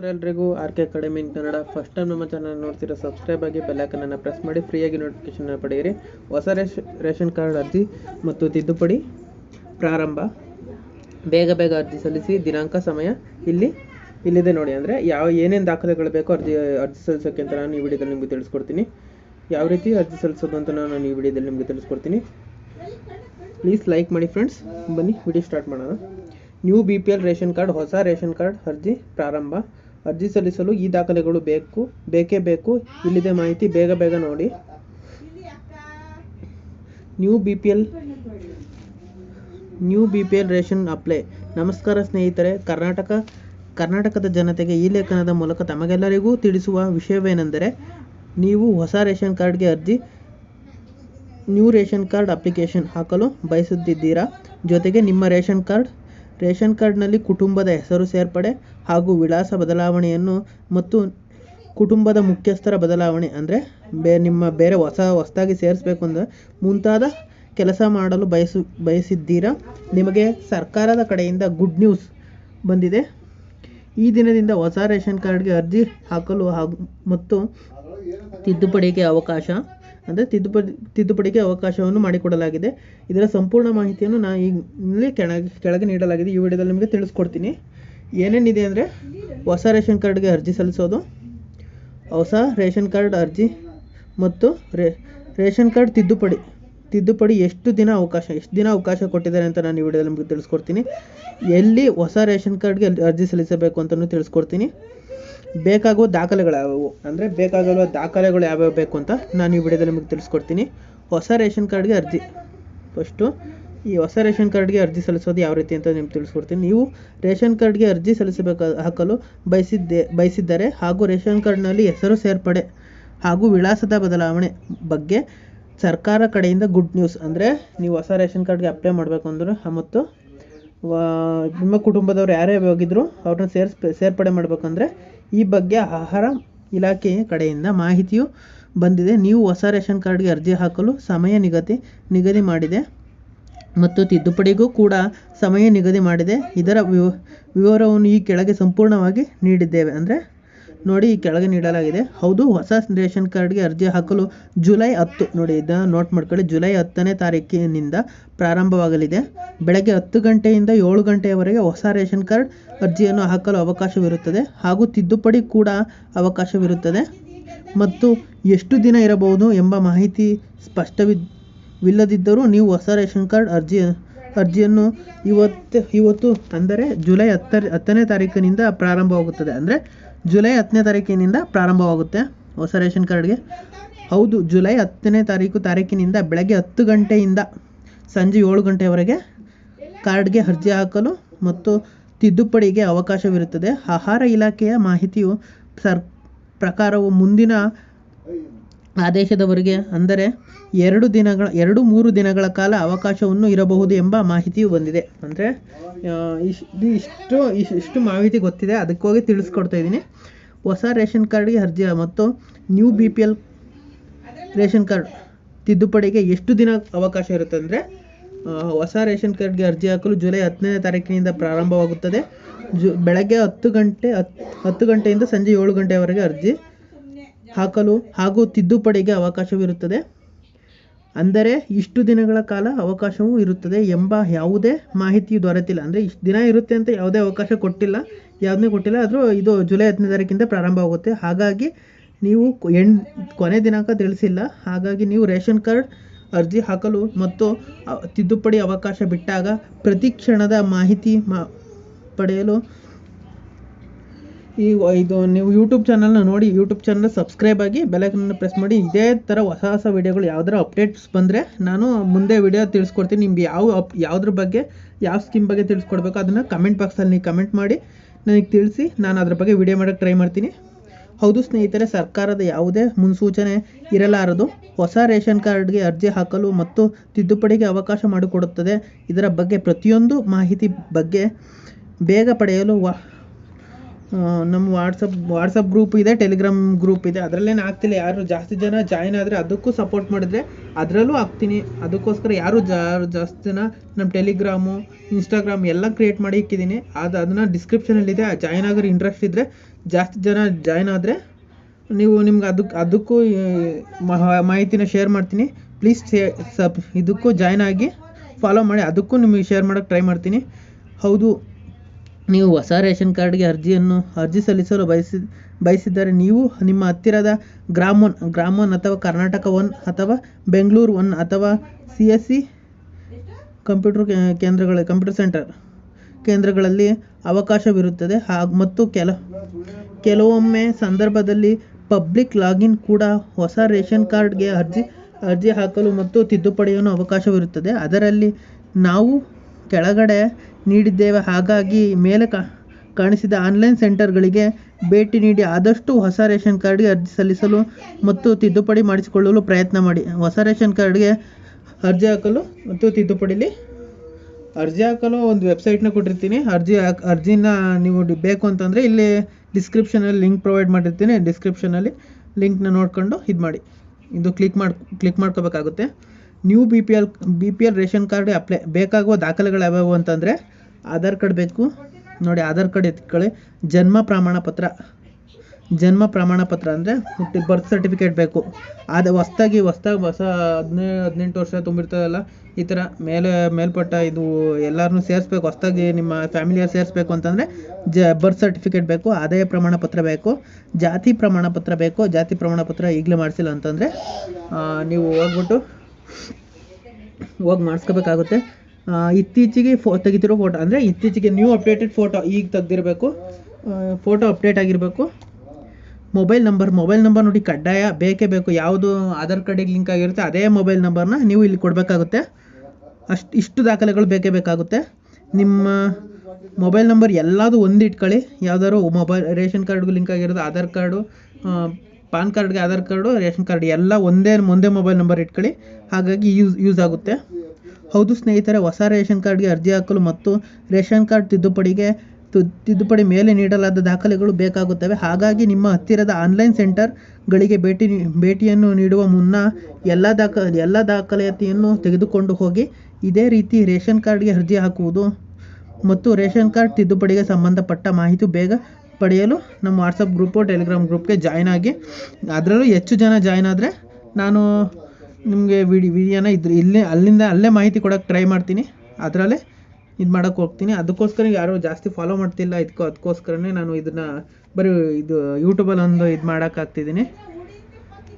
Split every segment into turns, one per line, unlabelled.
Sir ಎಲ್ರಿಗೂ. R K academy in Kannada. First time ನಮ್ಮ channel ನೋಡ್ತಿರೋ ಸಬ್ಸ್ಕ್ರೈಬ್ ಆಗಿ ಬೆಲ್ಲೈಕನನ್ನು ಪ್ರೆಸ್ ಮಾಡಿ ಫ್ರೀಯಾಗಿ ನೋಟಿಫಿಕೇಶನ್ ಪಡೆಯಿರಿ. ಹೊಸ ರೇಷ್, ರೇಷನ್ ಕಾರ್ಡ್ ಅರ್ಜಿ ಮತ್ತು ತಿದ್ದುಪಡಿ ಪ್ರಾರಂಭ. ಬೇಗ ಬೇಗ ಅರ್ಜಿ ಸಲ್ಲಿಸಿ, ದಿನಾಂಕ, ಸಮಯ ಇಲ್ಲಿ, ಇಲ್ಲಿದೆ ನೋಡಿ. ಅಂದರೆ ಯಾವ, ಏನೇನು ದಾಖಲೆಗಳು ಬೇಕೋ ಅರ್ಜಿ ಅರ್ಜಿ ಸಲ್ಲಿಸೋಕ್ಕೆ ಅಂತ ನಾನು ಈ ವಿಡಿಯೋದಲ್ಲಿ ನಿಮಗೆ ತಿಳಿಸ್ಕೊಡ್ತೀನಿ. ಯಾವ ರೀತಿ ಅರ್ಜಿ ಸಲ್ಲಿಸೋದು ಅಂತ ನಾನು ಈ ವಿಡಿಯೋದಲ್ಲಿ ನಿಮಗೆ ತಿಳಿಸ್ಕೊಡ್ತೀನಿ. ಪ್ಲೀಸ್ ಲೈಕ್ ಮಾಡಿ ಫ್ರೆಂಡ್ಸ್ ಬನ್ನಿ ವಿಡಿಯೋ ಸ್ಟಾರ್ಟ್ ಮಾಡೋಣ. New B P L ration card, ಹೊಸ ರೇಷನ್ ಕಾರ್ಡ್ ಅರ್ಜಿ ಪ್ರಾರಂಭ. ಅರ್ಜಿ ಸಲ್ಲಿಸಲು ಈ ದಾಖಲೆಗಳು ಬೇಕು, ಬೇಕೇ ಬೇಕು. ಇಲ್ಲಿದೆ ಮಾಹಿತಿ, ಬೇಗ ಬೇಗ ನೋಡಿ. New B P L, new B P L ration apply. ನಮಸ್ಕಾರ ಸ್ನೇಹಿತರೆ, ಕರ್ನಾಟಕ, ಕರ್ನಾಟಕದ ಜನತೆಗೆ ಈ ಲೇಖನದ ಮೂಲಕ ತಮಗೆಲ್ಲರಿಗೂ ತಿಳಿಸುವ ವಿಷಯವೇನೆಂದರೆ, ನೀವು ಹೊಸ ರೇಷನ್ ಕಾರ್ಡ್ಗೆ ಅರ್ಜಿ, ನ್ಯೂ ರೇಷನ್ ಕಾರ್ಡ್ ಅಪ್ಲಿಕೇಶನ್ ಹಾಕಲು ಬಯಸುತ್ತಿದ್ದೀರಾ? ಜೊತೆಗೆ ನಿಮ್ಮ ರೇಷನ್ ಕಾರ್ಡ್ ರೇಷನ್ ಕಾರ್ಡ್ನಲ್ಲಿ ಕುಟುಂಬದ ಹೆಸರು ಸೇರ್ಪಡೆ ಹಾಗೂ ವಿಳಾಸ ಬದಲಾವಣೆಯನ್ನು ಮತ್ತು ಕುಟುಂಬದ ಮುಖ್ಯಸ್ಥರ ಬದಲಾವಣೆ ಅಂದರೆ ಬೇ, ನಿಮ್ಮ ಬೇರೆ ಹೊಸ, ಹೊಸದಾಗಿ ಸೇರಿಸ್ಬೇಕು ಅಂದರೆ ಮುಂತಾದ ಕೆಲಸ ಮಾಡಲು ಬಯಸು, ಬಯಸಿದ್ದೀರಾ? ನಿಮಗೆ ಸರ್ಕಾರದ ಕಡೆಯಿಂದ ಗುಡ್ ನ್ಯೂಸ್ ಬಂದಿದೆ. ಈ ದಿನದಿಂದ ಹೊಸ ರೇಷನ್ ಕಾರ್ಡ್ಗೆ ಅರ್ಜಿ ಹಾಕಲು ಹಾಗೂ ಮತ್ತು ತಿದ್ದುಪಡಿಗೆ ಅವಕಾಶ ಅಂದರೆ ತಿದ್ದುಪಡಿ, ತಿದ್ದುಪಡಿಗೆ ಅವಕಾಶವನ್ನು ಮಾಡಿಕೊಡಲಾಗಿದೆ. ಇದರ ಸಂಪೂರ್ಣ ಮಾಹಿತಿಯನ್ನು ನಾನು ಇಲ್ಲಿ ಕೆಳಗೆ ಕೆಳಗೆ ನೀಡಲಾಗಿದೆ. ಈ ವಿಡಿಯೋದಲ್ಲಿ ನಿಮಗೆ ತಿಳಿಸ್ಕೊಡ್ತೀನಿ. ಏನೇನಿದೆ ಅಂದರೆ ಹೊಸ ರೇಷನ್ ಕಾರ್ಡ್ಗೆ ಅರ್ಜಿ ಸಲ್ಲಿಸೋದು, ಹೊಸ ರೇಷನ್ ಕಾರ್ಡ್ ಅರ್ಜಿ ಮತ್ತು ರೇಷನ್ ಕಾರ್ಡ್ ತಿದ್ದುಪಡಿ. ತಿದ್ದುಪಡಿ ಎಷ್ಟು ದಿನ ಅವಕಾಶ, ಎಷ್ಟು ದಿನ ಅವಕಾಶ ಕೊಟ್ಟಿದ್ದಾರೆ ಅಂತ ನಾನು ಈ ವಿಡಿಯೋದಲ್ಲಿ ನಿಮಗೆ ತಿಳಿಸ್ಕೊಡ್ತೀನಿ. ಎಲ್ಲಿ ಹೊಸ ರೇಷನ್ ಕಾರ್ಡ್ಗೆ ಅರ್ಜಿ ಸಲ್ಲಿಸಬೇಕು ಅಂತಲೂ ತಿಳಿಸ್ಕೊಡ್ತೀನಿ. ಬೇಕಾಗುವ ದಾಖಲೆಗಳು ಯಾವುವು ಅಂದರೆ ಬೇಕಾಗಿರುವ ದಾಖಲೆಗಳು ಯಾವ್ಯಾವ ಬೇಕು ಅಂತ ನಾನು ಈ ವಿಡಿಯೋದಲ್ಲಿ ನಿಮಗೆ ತಿಳಿಸ್ಕೊಡ್ತೀನಿ. ಹೊಸ ರೇಷನ್ ಕಾರ್ಡ್ಗೆ ಅರ್ಜಿ. ಫಸ್ಟು, ಈ ಹೊಸ ರೇಷನ್ ಕಾರ್ಡ್ಗೆ ಅರ್ಜಿ ಸಲ್ಲಿಸೋದು ಯಾವ ರೀತಿ ಅಂತ ನಿಮ್ಗೆ ತಿಳಿಸ್ಕೊಡ್ತೀನಿ. ನೀವು ರೇಷನ್ ಕಾರ್ಡ್ಗೆ ಅರ್ಜಿ ಸಲ್ಲಿಸಬೇಕು, ಹಾಕಲು ಬಯಸಿದ್ದೆ, ಬಯಸಿದ್ದಾರೆ ಹಾಗೂ ರೇಷನ್ ಕಾರ್ಡ್ನಲ್ಲಿ ಹೆಸರು ಸೇರ್ಪಡೆ ಹಾಗೂ ವಿಳಾಸದ ಬದಲಾವಣೆ ಬಗ್ಗೆ ಸರ್ಕಾರ ಕಡೆಯಿಂದ ಗುಡ್ ನ್ಯೂಸ್. ಅಂದರೆ ನೀವು ಹೊಸ ರೇಷನ್ ಕಾರ್ಡ್ಗೆ ಅಪ್ಲೈ ಮಾಡಬೇಕು ಅಂದ್ರೆ ಮತ್ತು ನಿಮ್ಮ ಕುಟುಂಬದವ್ರು ಯಾರೇ ಹೋಗಿದ್ರು ಅವ್ರನ್ನ ಸೇರ್ಸ್, ಸೇರ್ಪಡೆ ಮಾಡಬೇಕಂದ್ರೆ ಈ ಬಗ್ಗೆ ಆಹಾರ ಇಲಾಖೆಯ ಕಡೆಯಿಂದ ಮಾಹಿತಿಯು ಬಂದಿದೆ. ನೀವು ಹೊಸ ರೇಷನ್ ಕಾರ್ಡ್ಗೆ ಅರ್ಜಿ ಹಾಕಲು ಸಮಯ ನಿಗದಿ ನಿಗದಿ ಮಾಡಿದೆ ಮತ್ತು ತಿದ್ದುಪಡಿಗೂ ಕೂಡ ಸಮಯ ನಿಗದಿ ಮಾಡಿದೆ. ಇದರ ವಿವ, ವಿವರವನ್ನು ಈ ಕೆಳಗೆ ಸಂಪೂರ್ಣವಾಗಿ ನೀಡಿದ್ದೇವೆ. ಅಂದರೆ ನೋಡಿ ಕೆಳಗೆ ನೀಡಲಾಗಿದೆ. ಹೌದು, ಹೊಸ ರೇಷನ್ ಕಾರ್ಡ್ಗೆ ಅರ್ಜಿ ಹಾಕಲು ಜುಲೈ ಹತ್ತು ನೋಡಿ, ಇದನ್ನು ನೋಟ್ ಮಾಡ್ಕೊಳ್ಳಿ. ಜುಲೈ ಹತ್ತನೇ ತಾರೀಕಿನಿಂದ ಪ್ರಾರಂಭವಾಗಲಿದೆ. ಬೆಳಗ್ಗೆ ಹತ್ತು ಗಂಟೆಯಿಂದ ಏಳು ಗಂಟೆಯವರೆಗೆ ಹೊಸ ರೇಷನ್ ಕಾರ್ಡ್ ಅರ್ಜಿಯನ್ನು ಹಾಕಲು ಅವಕಾಶವಿರುತ್ತದೆ. ಹಾಗೂ ತಿದ್ದುಪಡಿ ಕೂಡ ಅವಕಾಶವಿರುತ್ತದೆ. ಮತ್ತು ಎಷ್ಟು ದಿನ ಇರಬಹುದು ಎಂಬ ಮಾಹಿತಿ ಸ್ಪಷ್ಟವಿಲ್ಲದಿದ್ದರೂ ನೀವು ಹೊಸ ರೇಷನ್ ಕಾರ್ಡ್ ಅರ್ಜಿ, ಅರ್ಜಿಯನ್ನು ಇವತ್ತು ಇವತ್ತು ಅಂದರೆ ಜುಲೈ ಹತ್ತರ ಹತ್ತನೇ ತಾರೀಕಿನಿಂದ ಪ್ರಾರಂಭವಾಗುತ್ತದೆ. ಅಂದರೆ ಜುಲೈ ಹತ್ತನೇ ತಾರೀಕಿನಿಂದ ಪ್ರಾರಂಭವಾಗುತ್ತೆ. ಹೊಸ ರೇಷನ್ ಕಾರ್ಡ್ಗೆ. ಹೌದು, ಜುಲೈ ಹತ್ತನೇ ತಾರೀಕು ತಾರೀಕಿನಿಂದ ಬೆಳಗ್ಗೆ ಹತ್ತು ಗಂಟೆಯಿಂದ ಸಂಜೆ ಏಳು ಗಂಟೆಯವರೆಗೆ ಕಾರ್ಡ್ಗೆ ಅರ್ಜಿ ಹಾಕಲು ಮತ್ತು ತಿದ್ದುಪಡಿಗೆ ಅವಕಾಶವಿರುತ್ತದೆ. ಆಹಾರ ಇಲಾಖೆಯ ಮಾಹಿತಿಯು ಸರ್, ಪ್ರಕಾರವು ಮುಂದಿನ ಆದೇಶದವರೆಗೆ ಅಂದರೆ ಎರಡು ದಿನಗಳ, ಎರಡು ಮೂರು ದಿನಗಳ ಕಾಲ ಅವಕಾಶವನ್ನು ಇರಬಹುದು ಎಂಬ ಮಾಹಿತಿಯು ಬಂದಿದೆ. ಅಂದರೆ ಇಷ್ಟು ಇಷ್ಟು ಇಷ್ಟು ಮಾಹಿತಿ ಗೊತ್ತಿದೆ. ಅದಕ್ಕೋಗಿ ತಿಳಿಸ್ಕೊಡ್ತಾ ಇದ್ದೀನಿ. ಹೊಸ ರೇಷನ್ ಕಾರ್ಡ್ಗೆ ಅರ್ಜಿ, ಮತ್ತು new B P L ration card ತಿದ್ದುಪಡಿಗೆ ಎಷ್ಟು ದಿನ ಅವಕಾಶ ಇರುತ್ತೆ ಅಂದರೆ ಹೊಸ ರೇಷನ್ ಕಾರ್ಡ್ಗೆ ಅರ್ಜಿ ಹಾಕಲು ಜುಲೈ ಹತ್ತನೇ ತಾರೀಕಿನಿಂದ ಪ್ರಾರಂಭವಾಗುತ್ತದೆ. ಜು, ಬೆಳಗ್ಗೆ ಹತ್ತು ಗಂಟೆ ಹತ್ತು ಹತ್ತು ಗಂಟೆಯಿಂದ ಸಂಜೆ ಏಳು ಗಂಟೆವರೆಗೆ ಅರ್ಜಿ ಹಾಕಲು ಹಾಗೂ ತಿದ್ದುಪಡಿಗೆ ಅವಕಾಶವಿರುತ್ತದೆ. ಅಂದರೆ ಇಷ್ಟು ದಿನಗಳ ಕಾಲ ಅವಕಾಶವೂ ಇರುತ್ತದೆ ಎಂಬ ಯಾವುದೇ ಮಾಹಿತಿಯು ದೊರೆತಿಲ್ಲ. ಅಂದರೆ ಇಷ್ಟು ದಿನ ಇರುತ್ತೆ ಅಂತ ಯಾವುದೇ ಅವಕಾಶ ಕೊಟ್ಟಿಲ್ಲ. ಯಾವುದನ್ನೇ ಕೊಟ್ಟಿಲ್ಲ. ಆದರೂ ಇದು ಜುಲೈ ಹತ್ತನೇ ತಾರೀಕಿಂದ ಪ್ರಾರಂಭವಾಗುತ್ತೆ ಹಾಗಾಗಿ ನೀವು ಎಂಡ್ ಕೊನೆ ದಿನಾಂಕ ತಿಳಿಸಿಲ್ಲ. ಹಾಗಾಗಿ ನೀವು ರೇಷನ್ ಕಾರ್ಡ್ ಅರ್ಜಿ ಹಾಕಲು ಮತ್ತು ತಿದ್ದುಪಡಿ ಅವಕಾಶ ಬಿಟ್ಟಾಗ ಪ್ರತಿ ಕ್ಷಣದ ಮಾಹಿತಿ ಮಾ, ಪಡೆಯಲು ಈ ಇದು ನೀವು ಯೂಟ್ಯೂಬ್ ಚಾನಲ್ನ ನೋಡಿ ಯೂಟ್ಯೂಬ್ ಚಾನಲ್ ಸಬ್ಸ್ಕ್ರೈಬ್ ಆಗಿ ಬೆಲೈಕನ್ನ ಪ್ರೆಸ್ ಮಾಡಿ. ಇದೇ ಥರ ಹೊಸ ಹೊಸ ವೀಡಿಯೋಗಳು ಯಾವ್ದಾರ ಅಪ್ಡೇಟ್ಸ್ ಬಂದರೆ ನಾನು ಮುಂದೆ ವಿಡಿಯೋ ತಿಳಿಸ್ಕೊಡ್ತೀನಿ. ನಿಮ್ಗೆ ಯಾವ ಅಪ್ ಯಾವುದ್ರ ಬಗ್ಗೆ, ಯಾವ ಸ್ಕೀಮ್ ಬಗ್ಗೆ ತಿಳಿಸ್ಕೊಡ್ಬೇಕು ಅದನ್ನು ಕಮೆಂಟ್ ಬಾಕ್ಸಲ್ಲಿ ನೀವು ಕಮೆಂಟ್ ಮಾಡಿ. ನನಗೆ ತಿಳಿಸಿ, ನಾನು ಅದ್ರ ಬಗ್ಗೆ ವಿಡಿಯೋ ಮಾಡೋಕ್ಕೆ ಟ್ರೈ ಮಾಡ್ತೀನಿ. ಹೌದು ಸ್ನೇಹಿತರೆ, ಸರ್ಕಾರದ ಯಾವುದೇ ಮುನ್ಸೂಚನೆ ಇರಲಾರದು. ಹೊಸ ರೇಷನ್ ಕಾರ್ಡ್ಗೆ ಅರ್ಜಿ ಹಾಕಲು ಮತ್ತು ತಿದ್ದುಪಡಿಗೆ ಅವಕಾಶ ಮಾಡಿಕೊಡುತ್ತದೆ. ಇದರ ಬಗ್ಗೆ ಪ್ರತಿಯೊಂದು ಮಾಹಿತಿ ಬಗ್ಗೆ ಬೇಗ ಪಡೆಯಲು ವ ನಮ್ಮ ವಾಟ್ಸಪ್ ವಾಟ್ಸಪ್ ಗ್ರೂಪ್ ಇದೆ ಟೆಲಿಗ್ರಾಮ್ ಗ್ರೂಪ್ ಇದೆ. ಅದರಲ್ಲೇನು ಆಗ್ತಿಲ್ಲ ಯಾರು ಜಾಸ್ತಿ ಜನ ಜಾಯ್ನ್ ಆದರೆ ಅದಕ್ಕೂ ಸಪೋರ್ಟ್ ಮಾಡಿದ್ರೆ ಅದರಲ್ಲೂ ಆಗ್ತೀನಿ ಅದಕ್ಕೋಸ್ಕರ ಯಾರು ಜಾ- ಜಾಸ್ತಿ ಜನ ನಮ್ಮ ಟೆಲಿಗ್ರಾಮು ಇನ್ಸ್ಟಾಗ್ರಾಮ್ ಎಲ್ಲ ಕ್ರಿಯೇಟ್ ಮಾಡಿ ಇಕ್ಕಿದ್ದೀನಿ ಅದು ಅದನ್ನು ಡಿಸ್ಕ್ರಿಪ್ಷನಲ್ಲಿದೆ ಜಾಯ್ನ್ ಆಗೋರು ಇಂಟ್ರೆಸ್ಟ್ ಇದ್ದರೆ ಜಾಸ್ತಿ ಜನ ಜಾಯ್ನ್ ಆದರೆ ನೀವು ನಿಮ್ಗೆ ಅದಕ್ಕೆ ಅದಕ್ಕೂ ಮಾಹಿತಿನ ಶೇರ್ ಮಾಡ್ತೀನಿ. ಪ್ಲೀಸ್ ಸಬ್ ಇದಕ್ಕೂ ಜಾಯ್ನ್ ಆಗಿ ಫಾಲೋ ಮಾಡಿ. ಅದಕ್ಕೂ ನಿಮಗೆ ಶೇರ್ ಮಾಡೋಕ್ಕೆ ಟ್ರೈ ಮಾಡ್ತೀನಿ. ಹೌದು. ನೀವು ಹೊಸ ರೇಷನ್ ಕಾರ್ಡ್ಗೆ ಅರ್ಜಿಯನ್ನು, ಅರ್ಜಿ ಸಲ್ಲಿಸಲು ಬಯಸಿ, ಬಯಸಿದ್ದರೆ ನೀವು ನಿಮ್ಮ ಹತ್ತಿರದ ಗ್ರಾಮ್ ಒನ್ ಗ್ರಾಮ್ ಒನ್ ಅಥವಾ ಕರ್ನಾಟಕ ಒನ್ ಅಥವಾ ಬೆಂಗಳೂರು ಒನ್ ಅಥವಾ ಸಿ ಎಸ್ ಸಿ ಕಂಪ್ಯೂಟರ್ ಕೇಂದ್ರಗಳ, ಕಂಪ್ಯೂಟರ್ ಸೆಂಟರ್ ಕೇಂದ್ರಗಳಲ್ಲಿ ಅವಕಾಶವಿರುತ್ತದೆ. ಹಾಗೂ, ಮತ್ತು ಕೆಲ, ಕೆಲವೊಮ್ಮೆ ಸಂದರ್ಭದಲ್ಲಿ ಪಬ್ಲಿಕ್ ಲಾಗಿನ್ ಕೂಡ ಹೊಸ ರೇಷನ್ ಕಾರ್ಡ್ಗೆ ಅರ್ಜಿ ಅರ್ಜಿ ಹಾಕಲು ಮತ್ತು ತಿದ್ದುಪಡಿಯನ್ನು ಅವಕಾಶವಿರುತ್ತದೆ. ಅದರಲ್ಲಿ ನಾವು ಕೆಳಗಡೆ ನೀಡಿದ್ದೇವೆ. ಹಾಗಾಗಿ ಮೇಲೆ ಕಾಣಿಸಿದ ಆನ್ಲೈನ್ ಸೆಂಟರ್ಗಳಿಗೆ ಭೇಟಿ ನೀಡಿ ಆದಷ್ಟು ಹೊಸ ರೇಷನ್ ಕಾರ್ಡ್ಗೆ ಅರ್ಜಿ ಸಲ್ಲಿಸಲು ಮತ್ತು ತಿದ್ದುಪಡಿ ಮಾಡಿಸಿಕೊಳ್ಳಲು ಪ್ರಯತ್ನ ಮಾಡಿ. ಹೊಸ ರೇಷನ್ ಕಾರ್ಡ್ಗೆ ಅರ್ಜಿ ಹಾಕಲು ಮತ್ತು ತಿದ್ದುಪಡಿಲಿ ಅರ್ಜಿ ಹಾಕಲು ಒಂದು ವೆಬ್ಸೈಟ್ನ ಕೊಟ್ಟಿರ್ತೀನಿ. ಅರ್ಜಿ ಹಾಕ್, ಅರ್ಜಿನ ನೀವು ಬೇಕು ಅಂತಂದರೆ ಇಲ್ಲಿ ಡಿಸ್ಕ್ರಿಪ್ಷನಲ್ಲಿ ಲಿಂಕ್ ಪ್ರೊವೈಡ್ ಮಾಡಿರ್ತೀನಿ. ಡಿಸ್ಕ್ರಿಪ್ಷನಲ್ಲಿ ಲಿಂಕ್ನ ನೋಡ್ಕೊಂಡು ಇದು ಮಾಡಿ ಇದು ಕ್ಲಿಕ್ ಮಾಡಿ, ಕ್ಲಿಕ್ ಮಾಡ್ಕೋಬೇಕಾಗುತ್ತೆ. New B P L B P L ration card apply ಬೇಕಾಗುವ ದಾಖಲೆಗಳು ಯಾವ್ಯಾವು ಅಂತಂದರೆ ಆಧಾರ್ ಕಾರ್ಡ್ ಬೇಕು. ನೋಡಿ ಆಧಾರ್ ಕಾರ್ಡ್ ಎತ್ಕೊಳ್ಳಿ. ಜನ್ಮ ಪ್ರಮಾಣ ಪತ್ರ. ಜನ್ಮ ಪ್ರಮಾಣ ಪತ್ರ ಅಂದರೆ ಹುಟ್ಟಿ ಬರ್ತ್ ಸರ್ಟಿಫಿಕೇಟ್ ಬೇಕು. ಅದು ಹೊಸ್ತಾಗಿ ಹೊಸ್ದಾಗಿ ಹೊಸ ಹದಿನೈದು ಹದಿನೆಂಟು ವರ್ಷ ತುಂಬಿರ್ತದಲ್ಲ, ಈ ಥರ ಮೇಲೆ, ಮೇಲ್ಪಟ್ಟ ಇದು ಎಲ್ಲರನ್ನೂ ಸೇರಿಸ್ಬೇಕು. ಹೊಸ್ತಾಗಿ ನಿಮ್ಮ ಫ್ಯಾಮಿಲಿಯವ್ರು ಸೇರಿಸ್ಬೇಕು ಅಂತಂದರೆ ಜ ಬರ್ತ್ ಸರ್ಟಿಫಿಕೇಟ್ ಬೇಕು, ಆದಾಯ ಪ್ರಮಾಣ ಪತ್ರ ಬೇಕು, ಜಾತಿ ಪ್ರಮಾಣ ಪತ್ರ ಬೇಕು. ಜಾತಿ ಪ್ರಮಾಣ ಪತ್ರ ಈಗಲೇ ಮಾಡಿಸಿಲ್ಲ ಅಂತಂದರೆ ನೀವು ಹೋಗ್ಬಿಟ್ಟು ಹೋಗಿ ಮಾಡಿಸ್ಕೋಬೇಕಾಗುತ್ತೆ. ಇತ್ತೀಚೆಗೆ ಫೋ, ತೆಗಿತಿರೋ ಫೋಟೋ ಅಂದರೆ ಇತ್ತೀಚೆಗೆ ನ್ಯೂ ಅಪ್ಡೇಟೆಡ್ ಫೋಟೋ ಈಗ ತೆಗ್ದಿರಬೇಕು. ಫೋಟೋ ಅಪ್ಡೇಟ್ ಆಗಿರಬೇಕು. ಮೊಬೈಲ್ ನಂಬರ್ ಮೊಬೈಲ್ ನಂಬರ್ ನೋಡಿ ಕಡ್ಡಾಯ ಬೇಕೇ ಬೇಕು. ಯಾವುದು ಆಧಾರ್ ಕಾರ್ಡಿಗೆ ಲಿಂಕ್ ಆಗಿರುತ್ತೆ ಅದೇ ಮೊಬೈಲ್ ನಂಬರ್ನ ನೀವು ಇಲ್ಲಿ ಕೊಡಬೇಕಾಗುತ್ತೆ. ಅಷ್ಟು, ಇಷ್ಟು ದಾಖಲೆಗಳು ಬೇಕೇ ಬೇಕಾಗುತ್ತೆ. ನಿಮ್ಮ ಮೊಬೈಲ್ ನಂಬರ್ ಎಲ್ಲದೂ ಒಂದು ಇಟ್ಕೊಳ್ಳಿ ಯಾವ್ದಾದ್ರು ಮೊಬೈಲ್ ರೇಷನ್ ಕಾರ್ಡ್ಗೂ ಲಿಂಕ್ ಆಗಿರೋದು, ಆಧಾರ್ ಕಾರ್ಡು ಪಾನ್ ಕಾರ್ಡ್ಗೆ ಆಧಾರ್ ಕಾರ್ಡು, ರೇಷನ್ ಕಾರ್ಡ್ ಎಲ್ಲ ಒಂದೇ ಒಂದೇ ಮೊಬೈಲ್ ನಂಬರ್ ಇಟ್ಕೊಳ್ಳಿ. ಹಾಗಾಗಿ ಯೂಸ್ ಯೂಸ್ ಆಗುತ್ತೆ. ಹೌದು ಸ್ನೇಹಿತರೆ, ಹೊಸ ರೇಷನ್ ಕಾರ್ಡ್ಗೆ ಅರ್ಜಿ ಹಾಕಲು ಮತ್ತು ರೇಷನ್ ಕಾರ್ಡ್ ತಿದ್ದುಪಡಿಗೆ ತಿದ್ದುಪಡಿ ಮೇಲೆ ನೀಡಲಾದ ದಾಖಲೆಗಳು ಬೇಕಾಗುತ್ತವೆ. ಹಾಗಾಗಿ ನಿಮ್ಮ ಹತ್ತಿರದ ಆನ್ಲೈನ್ ಸೆಂಟರ್ಗಳಿಗೆ ಭೇಟಿ ಭೇಟಿಯನ್ನು ನೀಡುವ ಮುನ್ನ ಎಲ್ಲ ದಾಖ, ಎಲ್ಲ ದಾಖಲಾತಿಯನ್ನು ತೆಗೆದುಕೊಂಡು ಹೋಗಿ, ಇದೇ ರೀತಿ ರೇಷನ್ ಕಾರ್ಡ್ಗೆ ಅರ್ಜಿ ಹಾಕುವುದು ಮತ್ತು ರೇಷನ್ ಕಾರ್ಡ್ ತಿದ್ದುಪಡಿಗೆ ಸಂಬಂಧಪಟ್ಟ ಮಾಹಿತಿ ಬೇಗ ಪಡೆಯಲು ನಮ್ಮ ವಾಟ್ಸಪ್ ಗ್ರೂಪು ಟೆಲಿಗ್ರಾಮ್ ಗ್ರೂಪ್ಗೆ ಜಾಯ್ನ್ ಆಗಿ, ಅದರಲ್ಲೂ ಹೆಚ್ಚು ಜನ ಜಾಯ್ನ್ ಆದರೆ ನಾನು ನಿಮಗೆ ವಿಡಿ ವಿಡಿಯೋನ ಇದ್ರ, ಇಲ್ಲೇ, ಅಲ್ಲಿಂದ ಅಲ್ಲೇ ಮಾಹಿತಿ ಕೊಡೋಕ್ಕೆ ಟ್ರೈ ಮಾಡ್ತೀನಿ. ಅದರಲ್ಲೇ ಇದು ಮಾಡೋಕೆ ಹೋಗ್ತೀನಿ. ಅದಕ್ಕೋಸ್ಕರ ಯಾರೂ ಜಾಸ್ತಿ ಫಾಲೋ ಮಾಡ್ತಿಲ್ಲ. ಇದಕ್ಕೋ ಅದಕ್ಕೋಸ್ಕರನೇ ನಾನು ಇದನ್ನು ಬರೀ ಇದು ಯೂಟ್ಯೂಬಲ್ಲಿ ಒಂದು ಇದು ಮಾಡೋಕ್ಕಾಗ್ತಿದ್ದೀನಿ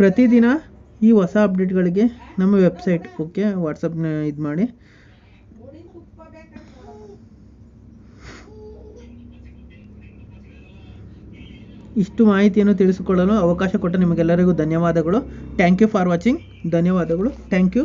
ಪ್ರತಿದಿನ ಈ ಹೊಸ ಅಪ್ಡೇಟ್ಗಳಿಗೆ ನಮ್ಮ ವೆಬ್ಸೈಟ್ ಓಕೆ ವಾಟ್ಸಪ್ನ ಇದು ಮಾಡಿ. ಇಷ್ಟು ಮಾಹಿತಿಯನ್ನು ತಿಳಿಸಿಕೊಳ್ಳಲು ಅವಕಾಶ ಕೊಟ್ಟ ನಿಮಗೆಲ್ಲರಿಗೂ ಧನ್ಯವಾದಗಳು. ಥ್ಯಾಂಕ್ ಯು ಫಾರ್ ವಾಚಿಂಗ್ ಧನ್ಯವಾದಗಳು. Thank you